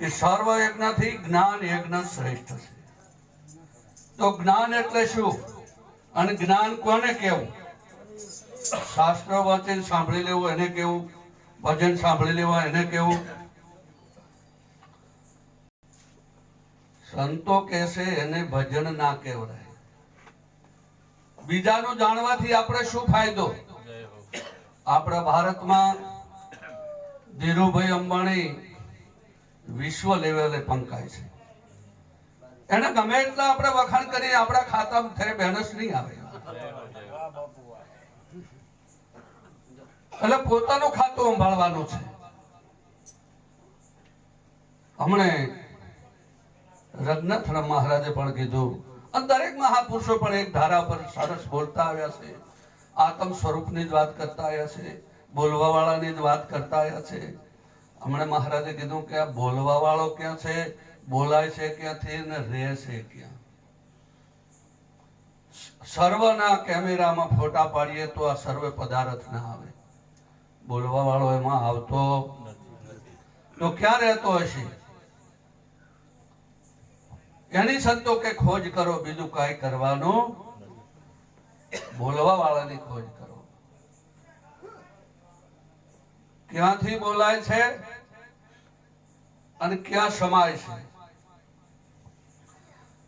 કે સર્વ યજ્ઞથી જ્ઞાન યજ્ઞ શ્રેષ્ઠ છે. તો જ્ઞાન એટલે શું? અને જ્ઞાન કોને કેવું? શાસ્ત્ર વચન સાંભળી લેવું, એને કેવું? ભજન સાંભળી લેવા, એને કેવું? સંતો કહેશે એને ભજન ના કહેવાય. બીજાનું જાણવાથી આપણે શું ફાયદો? આપણા ભારતમાં ધીરુભાઈ અંબાણી વિશ્વ લેવલે પંકાય છે. એને ગમે એટલા આપણે વખાણ કરીએ, આપણા ખાતા ઘરે બેનસ નહીં આવે. એટલે પોતાનું ખાતું સંભાળવાનું છે. હમણે રઘનાથરામ મહારાજે પણ કીધું, અને દરેક મહાપુરુષો પણ એક ધારા પર સરસ બોલતા આવ્યા છે. આત્મ સ્વરૂપની જ વાત કરતા આવ્યા છે. બોલવા વાળાની જ વાત કરતા આવ્યા છે. હમણે મહારાજે કીધું કે આ બોલવા વાળો ક્યાં છે? બોલાય છે ક્યાંથી ને રહે છે ક્યાં? સર્વના કેમેરામાં ફોટા પાડીએ તો આ સર્વે પદાર્થ ના આવે. બોલવા વાળો એમાં આવતો તો ક્યાં રહેતો હશે? એની સંતો કે ખોજ કરો, બીજું કઈ કરવાનું બોલવા વાળાની ખોજ કરો. ક્યાંથી બોલાય છે અને ક્યાં સમાય છે?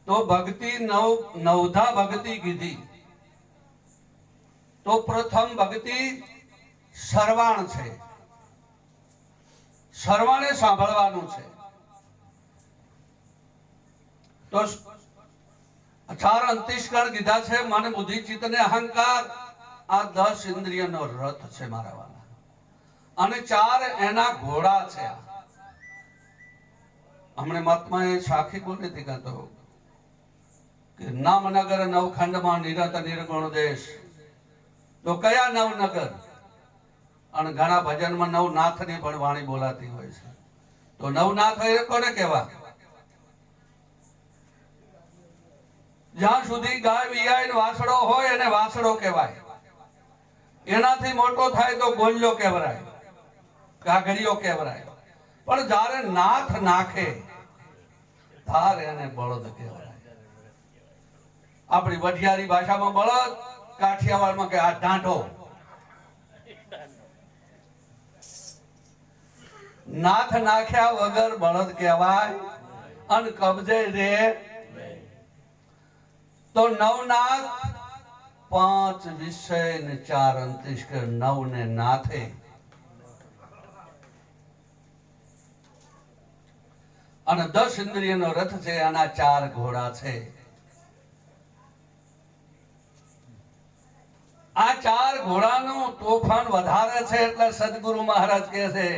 તો ભક્તિ નવ, નવધા ભક્તિ કીધી. તો પ્રથમ ભક્તિ સર્વાણ છે. સર્વાણે સાંભળવાનું છે. તો ચાર અંતિષ્કાર કીધા છે, મને બુદ્ધિ ચિત્ત ને અહંકાર, આ દસ ઇન્દ્રિયનો રથ છે મારા અને ચાર એના ઘોડા છે. હમણે મહાત્માએ સાખી બોલી હતી કાં કે નામનગર નવખંડમાં નિરત નિર્ગુણ દેશ. તો કયા નવનગર? અને ઘણા ભજનમાં નવનાથની પણ વાણી બોલાતી હોય છે. તો નવનાથ એ કોને કહેવા જ્યાં સુધી ગાય વિયાય વાસડો હોય એને વાસડો કહેવાય. એનાથી મોટો થાય તો ગોલ્યો કહેવાય. કાગડીઓ કહેવાય. પણ જ્યારે નાથ નાખે તારે એને બળદ કહેવાય. આપણી વઢિયારી ભાષામાં બળદ, કાઠિયાવાડમાં કે આ ઢાંઢો. નાથ નાખ્યા વગર બળદ કહેવાય, અન કબજે રે તો નવનાથ પાંચ વિષય ને ચાર અંતિષ્ક નવ ને નાથે. અને દસ ઇન્દ્રિયનો રથ છે, આના ચાર ઘોડા છે. આ ચાર ઘોડાનું તોફાન વધારે છે એટલે સદગુરુ મહારાજ કહે છે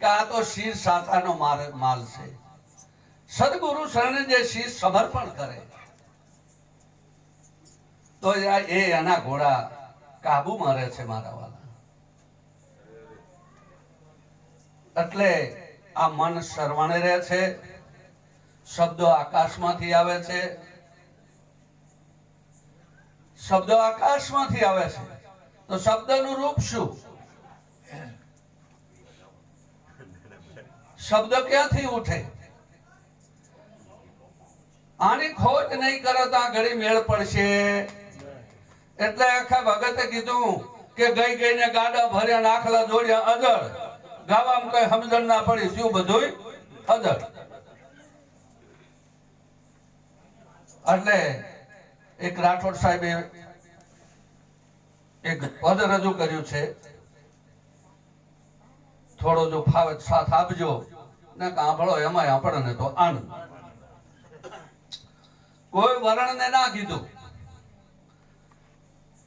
કે આ તો શીર સાતાનો માલ છે. સદગુરુ શરણે જે શીર સમર્પણ કરે, તો એ એના ઘોડા કાબુ મારે છે મારા વાલા. એટલે આ મન સરવાણે રહે છે શબ્દો આકાશમાંથી આવે છે. શબ્દો આકાશમાંથી આવે છે. તો શબ્દનું રૂપ શું? શબ્દ ક્યાંથી ઉઠે? આની ખોજ નહીં કરો તો આ ઘડી મેળ પડશે. એટલે આખા ભગતે કીધું કે ગઈ ગઈને ગાડા ભર્યા નાખલા જોડ્યા અજળ. ગાવામાં કઈ સમજણ ના પડી. શું બધું અજળ. એટલે એક રાઠોડ સાહેબે એક પદ રજૂ કર્યું છે. થોડો જો ફાવે સાથ આપજો. ને સાંભળો એમાં આપણને તો આનંદ. કોઈ વર્ણને ના કીધું.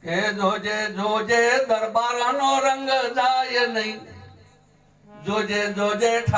કે જોજે જોજે દરબારનો રંગ જાય નહીં. જોજે જોજે